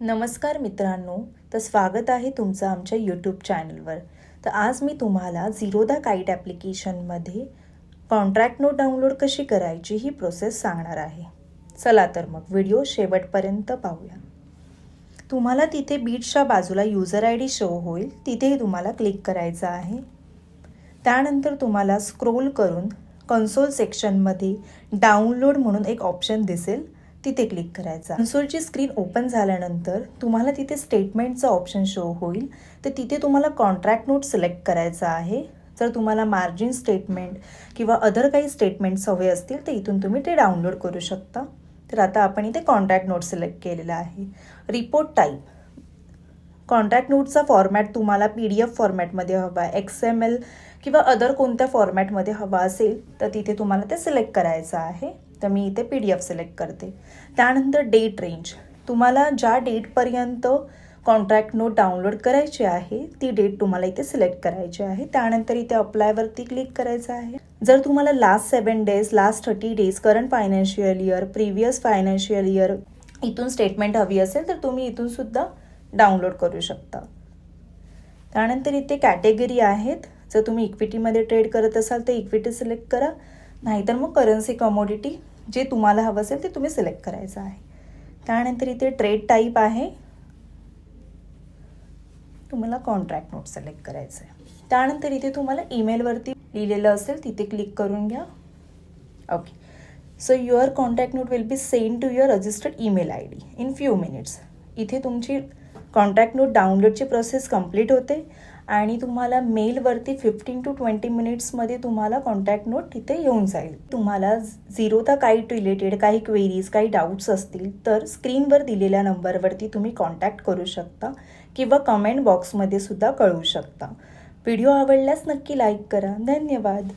नमस्कार मित्रांनो तर स्वागत आहे तुमचं आमच्या यूट्यूब चॅनलवर तर आज मी तुम्हाला झिरोदा काईट ॲप्लिकेशनमध्ये कॉन्ट्रॅक्ट नोट डाउनलोड कशी करायची ही प्रोसेस सांगणार आहे. चला तर मग व्हिडिओ शेवटपर्यंत पाहूया. तुम्हाला तिथे बीटच्या बाजूला युजर आय डी शो होईल तिथेही तुम्हाला क्लिक करायचं आहे. त्यानंतर तुम्हाला स्क्रोल करून कन्सोल सेक्शनमध्ये डाउनलोड म्हणून एक ऑप्शन दिसेल. तिथे क्लिक करायचा. कन्सोलची स्क्रीन ओपन झाल्यानंतर तुम्हाला तिथे स्टेटमेंटचा ऑप्शन शो होईल. तर तिथे तुम्हाला कॉन्ट्रॅक्ट नोट सिलेक्ट करायचा आहे. जर तुम्हाला मार्जिन स्टेटमेंट किंवा अदर काही स्टेटमेंट्स हवे असतील तर इथून तुम्ही ते डाउनलोड करू शकता. तर आता आपण इथे कॉन्ट्रॅक्ट नोट सिलेक्ट केलेला आहे. रिपोर्ट टाईप कॉन्ट्रॅक्ट नोटचा फॉर्मॅट तुम्हाला पी डी एफ फॉर्मॅटमध्ये हवा आहे. एक्स एम एल किंवा अदर कोणत्या फॉर्मॅटमध्ये हवा असेल तर तिथे तुम्हाला ते सिलेक्ट करायचं आहे. तर मी इथे पी डी एफ सिलेक्ट करते. त्यानंतर डेट रेंज तुम्हाला ज्या डेटपर्यंत कॉन्ट्रॅक्ट नोट डाउनलोड करायची आहे ती डेट तुम्हाला इथे सिलेक्ट करायची आहे. त्यानंतर इथे अप्लायवरती क्लिक करायचं आहे. जर तुम्हाला last seven days last thirty days current financial year previous financial year इथून स्टेटमेंट हवी असेल तर तुम्ही इथून सुद्धा डाउनलोड करू शकता. त्यानंतर इथे कॅटेगरी आहेत. जर तुम्ही इक्विटीमध्ये ट्रेड करत असाल तर इक्विटी सिलेक्ट करा. नाहीतर मग करन्सी कमोडिटी जे तुम्हाला हवं असेल ते तुम्ही सिलेक्ट करायचं आहे. त्यानंतर इथे ट्रेड टाईप आहे. तुम्हाला कॉन्ट्रॅक्ट नोट सिलेक्ट करायचं आहे. त्यानंतर इथे तुम्हाला ईमेलवरती लिहिलेलं असेल तिथे क्लिक करून घ्या. Okay so your contact note will be send to your registered email I D in few minutes इथे तुमची कॉन्टॅक्ट नोट डाउनलोडची प्रोसेस कंप्लीट होते आणि तुम्हाला मेलवरती फिफ्टीन टू ट्वेंटी मिनिट्समध्ये तुम्हाला कॉन्टॅक्ट नोट तिथे येऊन जाईल. तुम्हाला झिरो द काईट रिलेटेड काही क्वेरीज काही डाऊट्स असतील तर स्क्रीनवर दिलेल्या नंबरवरती तुम्ही कॉन्टॅक्ट करू शकता किंवा कमेंट बॉक्समध्ये सुद्धा कळवू शकता. व्हिडिओ आवडल्यास नक्की लाईक करा. धन्यवाद.